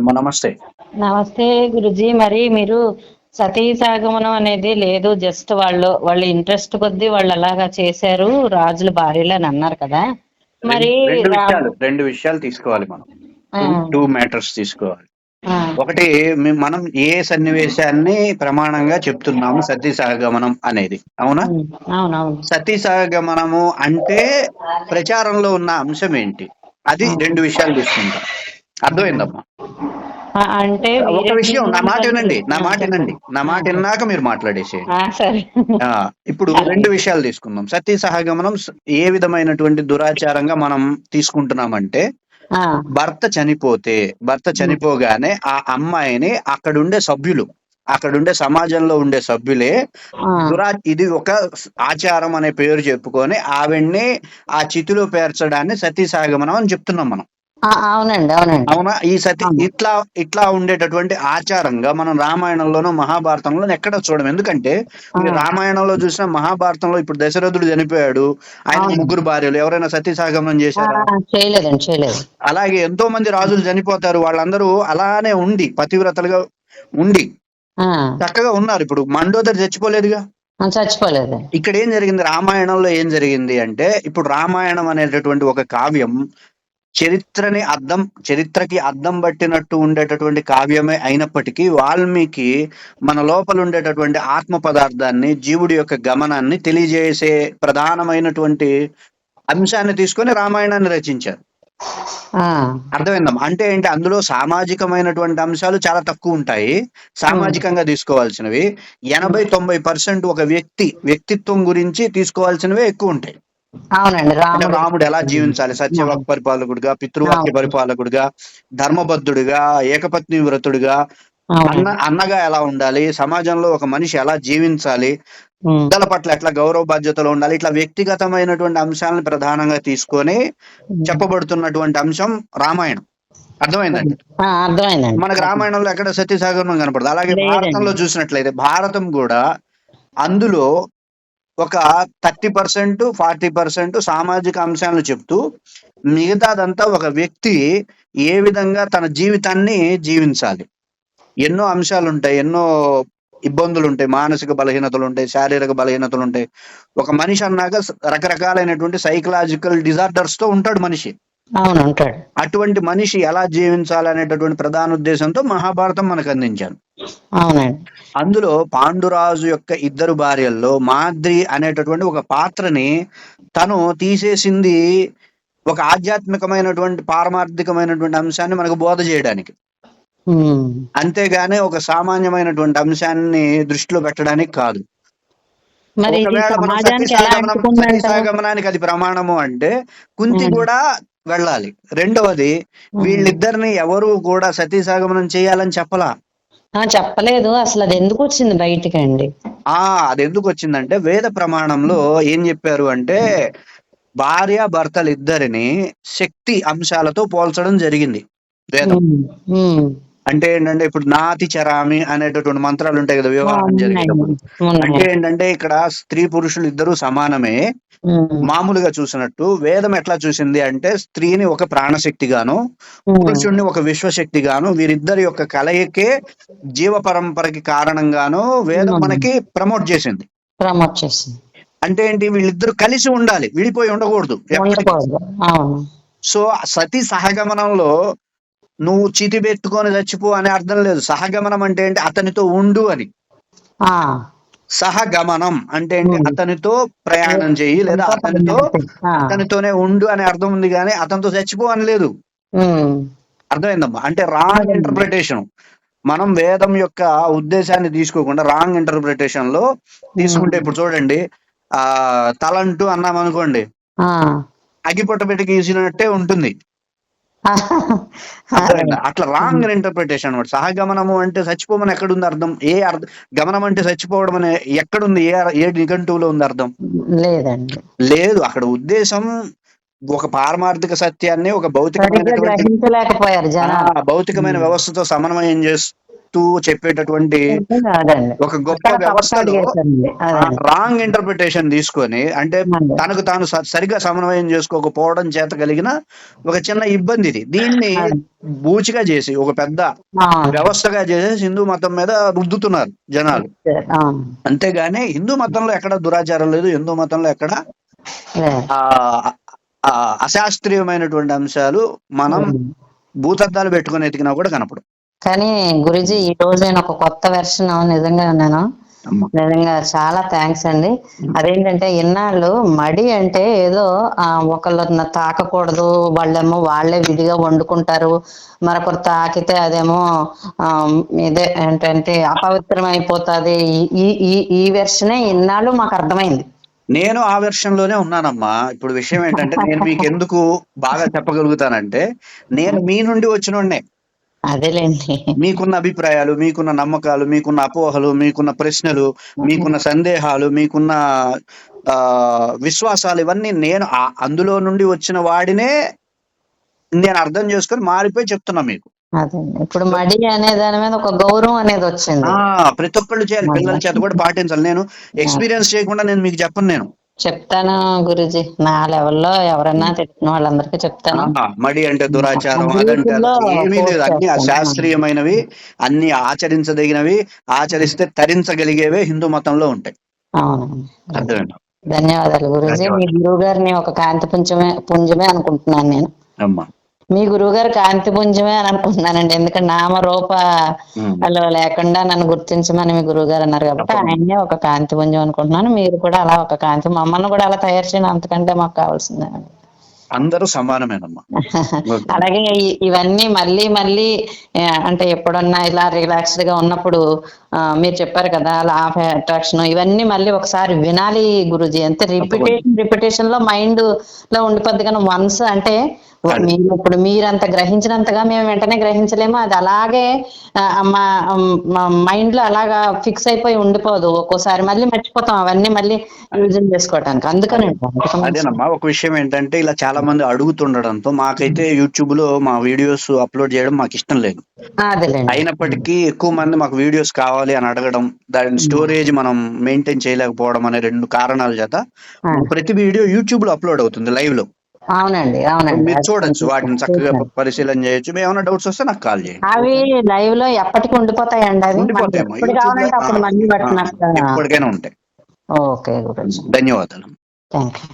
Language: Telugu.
అమ్మ నమస్తే. నమస్తే గురుజీ. మరి మీరు సతీ సాగమనం అనేది లేదు జస్ట్ వాళ్ళు వాళ్ళ ఇంట్రెస్ట్ కొద్దీ వాళ్ళు అలాగా చేశారు రాజుల భార్యలు అని అన్నారు కదా. మరి రెండు విషయాలు తీసుకోవాలి మనం. టూ మ్యాటర్స్ తీసుకోవాలి. ఒకటి మనం ఏ సన్నివేశాన్ని ప్రమాణంగా చెప్తున్నాము సతీ సహగమనం అనేది. అవునా? సతీ సహగమనము అంటే ప్రచారంలో ఉన్న అంశం ఏంటి? అది రెండు విషయాలు తీసుకుంటాం. అర్థమైందమ్మా? అంటే ఒక విషయం నా మాట వినండి నా మాట వినండి. నా మాట విన్నాక మీరు ఆ, ఇప్పుడు రెండు విషయాలు తీసుకుందాం. సతీ సహగమనం ఏ విధమైనటువంటి దురాచారంగా మనం తీసుకుంటున్నామంటే భర్త చనిపోతే భర్త చనిపోగానే ఆ అమ్మాయిని అక్కడుండే సభ్యులు అక్కడుండే సమాజంలో ఉండే సభ్యులే దురా ఇది ఒక ఆచారం అనే పేరు చెప్పుకొని ఆవిడ్ని ఆ చితిలో పేర్చడాన్ని సతీ సహగమనం అని చెప్తున్నాం మనం. అవునండి అవునండి. అవునా? ఈ సతీ. ఇట్లా ఇట్లా ఉండేటటువంటి ఆచారంగా మనం రామాయణంలోనూ మహాభారతంలో ఎక్కడ చూడం ఎందుకంటే మీరు. రామాయణంలో చూసిన మహాభారతంలో ఇప్పుడు దశరథుడు చనిపోయాడు ఆయన. ముగ్గురు భార్యలు. ఎవరైనా సతీ సహగమనం ఆ, చేశారా చేయలేదండి చేయలేదు. అలాగే ఎంతో మంది రాజులు చనిపోతారు. వాళ్ళందరూ అలానే ఉండి పతివ్రతలుగా ఉండి చక్కగా ఉన్నారు. ఇప్పుడు మండోదరి చచ్చిపోలేదుగా? చచ్చిపోలేదు. ఇక్కడ ఏం జరిగింది? రామాయణంలో ఏం జరిగింది అంటే ఇప్పుడు రామాయణం అనేటటువంటి ఒక కావ్యం చరిత్రని అద్దం చరిత్రకి అద్దం పట్టినట్టు ఉండేటటువంటి కావ్యమే అయినప్పటికీ వాల్మీకి మన లోపల ఉండేటటువంటి ఆత్మ పదార్థాన్ని జీవుడి యొక్క గమనాన్ని తెలియజేసే ప్రధానమైనటువంటి అంశాన్ని తీసుకొని రామాయణాన్ని రచించారు. అర్థమైందమ్మా? అంటే ఏంటి? అందులో సామాజికమైనటువంటి అంశాలు చాలా తక్కువ ఉంటాయి. సామాజికంగా తీసుకోవాల్సినవి. ఎనభై తొంభై పర్సెంట్ ఒక వ్యక్తి వ్యక్తిత్వం గురించి తీసుకోవాల్సినవే ఎక్కువ ఉంటాయి. అవునండి రాముడు. రాముడు ఎలా జీవించాలి? సత్యవాక్ పరిపాలకుడుగా పితృవాక్య. పరిపాలకుడుగా ధర్మబద్ధుడిగా ఏకపత్ని వ్రతుడిగా అన్న అన్నగా ఎలా ఉండాలి? సమాజంలో ఒక మనిషి ఎలా జీవించాలి? పెద్దల పట్ల ఎట్లా గౌరవ బాధ్యతలు ఉండాలి? ఇట్లా వ్యక్తిగతమైనటువంటి అంశాలను ప్రధానంగా తీసుకొని చెప్పబడుతున్నటువంటి అంశం రామాయణం. అర్థమైందండి? అర్థమైందండి. మనకు రామాయణంలో ఎక్కడ సత్యసాగరం కనపడదు. అలాగే. భారతంలో చూసినట్లయితే భారతం కూడా అందులో ఒక థర్టీ పర్సెంట్ ఫార్టీ పర్సెంట్ సామాజిక అంశాలను చెప్తూ మిగతాదంతా ఒక వ్యక్తి ఏ విధంగా తన జీవితాన్ని జీవించాలి. ఎన్నో అంశాలు ఉంటాయి ఎన్నో ఇబ్బందులు ఉంటాయి మానసిక బలహీనతలు ఉంటాయి శారీరక బలహీనతలు ఉంటాయి ఒక మనిషి అన్నాక రకరకాలైనటువంటి సైకలాజికల్ డిజార్డర్స్తో ఉంటాడు మనిషి. అవును ఉంటాడు అటువంటి మనిషి ఎలా జీవించాలి అనేటటువంటి ప్రధాన ఉద్దేశంతో మహాభారతం మనకు అందించాను అవునండి. అందులో పాండురాజు యొక్క ఇద్దరు భార్యల్లో మాద్రి అనేటటువంటి ఒక పాత్రని తను తీసేసింది ఒక ఆధ్యాత్మికమైనటువంటి పారమార్థికమైనటువంటి అంశాన్ని మనకు బోధ చేయడానికి. అంతేగాని ఒక సామాన్యమైనటువంటి అంశాన్ని దృష్టిలో పెట్టడానికి కాదు. ఒకవేళ మనం అది ప్రమాణము అంటే కుంతి. కూడా వెళ్ళాలి. రెండవది వీళ్ళిద్దరిని ఎవరు కూడా సతీసాగమనం చేయాలని చెప్పలా? చెప్పలేదు. అసలు అది ఎందుకు వచ్చింది బయటికి అండి? ఆ అది ఎందుకు వచ్చిందంటే వేద ప్రమాణంలో ఏం చెప్పారు అంటే భార్య భర్తలు ఇద్దరిని శక్తి అంశాలతో పోల్చడం జరిగింది వేదం. అంటే ఏంటంటే ఇప్పుడు నాతి చరామి అనేటటువంటి మంత్రాలు ఉంటాయి కదా వివాహం జరిగేటప్పుడు. అంటే ఏంటంటే ఇక్కడ స్త్రీ పురుషులు ఇద్దరు సమానమే. మామూలుగా చూసినట్టు వేదం ఎట్లా చూసింది అంటే స్త్రీని ఒక ప్రాణశక్తి గాను పురుషుణ్ణి ఒక విశ్వశక్తి గాను వీరిద్దరి యొక్క కలయికే జీవ పరంపరకి కారణంగాను వేదం. మనకి ప్రమోట్ చేసింది. ప్రమోట్ చేసింది. అంటే ఏంటి వీళ్ళిద్దరు కలిసి ఉండాలి విడిపోయి ఉండకూడదు సో సతీ సహగమనంలో నువ్వు చితి పెట్టుకొని చచ్చిపో అనే అర్థం లేదు. సహగమనం అంటే ఏంటి? అతనితో ఉండు అని. సహగమనం అంటే ఏంటి. అతనితో ప్రయాణం చెయ్యి లేదా అతనితో అతనితోనే ఉండు అనే అర్థం ఉంది కానీ అతనితో చచ్చిపో అని లేదు. అర్థమైందమ్మా? అంటే రాంగ్. ఇంటర్ప్రిటేషన్ మనం వేదం యొక్క ఉద్దేశాన్ని తీసుకోకుండా రాంగ్ ఇంటర్ప్రిటేషన్లో తీసుకుంటే ఇప్పుడు చూడండి ఆ తలంటూ అన్నాం అనుకోండి. అగిపొట్ట పెట్టి గీసినట్టే ఉంటుంది? అట్లా రాంగ్ ఇంటర్ప్రిటేషన్ అనమాట సహగమనము అంటే చచ్చిపోమని ఎక్కడుంది అర్థం? ఏ అర్థం గమనం అంటే చచ్చిపోవడం అనే ఎక్కడుంది? ఏ ఏ నిఘంటువులో ఉంది అర్థం? లేదండి. లేదు. అక్కడ ఉద్దేశం ఒక పారమార్థిక సత్యాన్ని ఒక ఆ, భౌతికమైన వ్యవస్థతో సమన్వయం చేస్తూ చెప్తూ చెప్పేటటువంటి ఒక గొప్ప వ్యవస్థలో. రాంగ్ ఇంటర్ప్రిటేషన్ తీసుకొని అంటే. తనకు తాను స- సరిగ్గా సమన్వయం చేసుకోకపోవడం చేత కలిగిన ఒక చిన్న ఇబ్బంది ఇది దీన్ని. బూచిగా చేసి ఒక పెద్ద వ్యవస్థగా చేసి హిందూ మతం మీద రుద్దుతున్నారు జనాలు. అంతేగాని హిందూ మతంలో ఎక్కడ దురాచారం లేదు హిందూ మతంలో ఎక్కడ అశాస్త్రీయమైనటువంటి అంశాలు మనం భూతద్దాలు పెట్టుకుని ఎతికినా కూడా కనపడు కానీ గురుజీ ఈ రోజు నేను ఒక కొత్త వెర్షన్ నిజంగా నేను నిజంగా చాలా థ్యాంక్స్ అండి. అదేంటంటే ఇన్నాళ్ళు మడి అంటే ఏదో ఆ, ఒకళ్ళని తాకకూడదు వాళ్ళేమో వాళ్ళే విడిగా వండుకుంటారు. మరొకరు తాకితే అదేమో ఆ, ఇదే ఏంటంటే అపవిత్రం అయిపోతుంది ఈ ఈ ఈ వెర్షనే ఇన్నాళ్ళు మాకు అర్థమైంది. నేను ఆ వెర్షన్లోనే ఉన్నానమ్మా. ఇప్పుడు విషయం ఏంటంటే నేను మీకు ఎందుకు బాగా చెప్పగలుగుతానంటే నేను మీ నుండి వచ్చినోడ్నే. అదేలేండి. మీకున్న అభిప్రాయాలు మీకున్న నమ్మకాలు మీకున్న అపోహలు మీకున్న ప్రశ్నలు మీకున్న సందేహాలు మీకున్న ఆ విశ్వాసాలు ఇవన్నీ నేను అందులో నుండి వచ్చిన వాడినే నేను అర్థం చేసుకొని మారిపోయి చెప్తున్నా మీకు. ఇప్పుడు మడి అనే దాని మీద ఒక గౌరవం అనేది వచ్చింది. ప్రతి ఒక్కళ్ళు చేయాలి. పిల్లల చేత కూడా పాటించాలి. నేను ఎక్స్పీరియన్స్ చేయకుండా నేను మీకు చెప్పను నేను. చెప్తాను గురుజీ. నా లెవెల్లో ఎవరన్నా తెలిసిన వాళ్ళందరికీ చెప్తాను. మడి అంటే దురాచారం అదంటే ఏమీ లేదు. అన్ని. అశాస్త్రీయమైనవి అన్ని ఆచరించదగినవి ఆచరిస్తే తరించగలిగేవే హిందూ మతంలో ఉంటాయి. అవును. ధన్యవాదాలు గురుజీ. మీ గురువు గారిని ఒక కాంతి పుంజమే పుంజమే అనుకుంటున్నాను నేను. అమ్మా. మీ గురువు గారు కాంతి పుంజమే అని అనుకుంటున్నానండి ఎందుకంటే నామ రూప ఉమ్. అలా లేకుండా నన్ను గుర్తించమని మీ గురువు గారు అన్నారు కాబట్టి. ఆయన్నే ఒక కాంతి పుంజం అనుకుంటున్నాను మీరు కూడా అలా ఒక కాంతి మమ్మల్ని కూడా అలా తయారు చేయడం అంతకంటే మాకు కావాల్సిందేనండి అందరూ సమానమేనమ్మా. అలాగే ఇవన్నీ మళ్ళీ మళ్ళీ అంటే ఎప్పుడన్నా ఇలా రిలాక్స్డ్గా ఉన్నప్పుడు మీరు చెప్పారు కదా లా ఆఫ్ అట్రాక్షన్ ఇవన్నీ మళ్ళీ ఒకసారి వినాలి గురుజీ అంతే రిపిటేషన్ రిపిటేషన్లో మైండ్లో ఉండిపోద్ది కానీ వన్స్ అంటే. మీరు ఇప్పుడు మీరంత గ్రహించినంతగా మేము వెంటనే గ్రహించలేము. అది అలాగే మా మైండ్లో అలాగా ఫిక్స్ అయిపోయి ఉండిపోదు. ఒక్కోసారి మళ్ళీ మర్చిపోతాం. అవన్నీ మళ్ళీ యూజ్ చేసుకోవడానికి అందుకని అదేనమ్మా. ఒక విషయం ఏంటంటే ఇలా చాలా మంది అడుగుతుండడంతో మాకైతే యూట్యూబ్లో మా వీడియోస్ అప్లోడ్ చేయడం మాకు ఇష్టం లేదు. అయినప్పటికీ ఎక్కువ మంది మాకు వీడియోస్ కావాలి అని అడగడం దాని స్టోరేజ్ మనం మెయింటైన్ చేయలేకపోవడం అనే రెండు కారణాల చేత. ప్రతి వీడియో యూట్యూబ్లో అప్లోడ్ అవుతుంది లైవ్లో అవునండి అవునండి. మీరు చూడొచ్చు వాటిని చక్కగా. పరిశీలన చేయొచ్చు. మేము ఏమైనా డౌట్స్ వస్తే నాకు కాల్ చేయండి. అవి లైవ్లో ఎప్పటికి ఉండిపోతాయండి అవి? ఉండిపోతాయమ్మా. ఎప్పుడు కావాలంటే అప్పుడు మళ్ళీ బట్టి ఎప్పటికైనా ఉంటాయి. ఓకే గురించి ధన్యవాదాలు. Thank you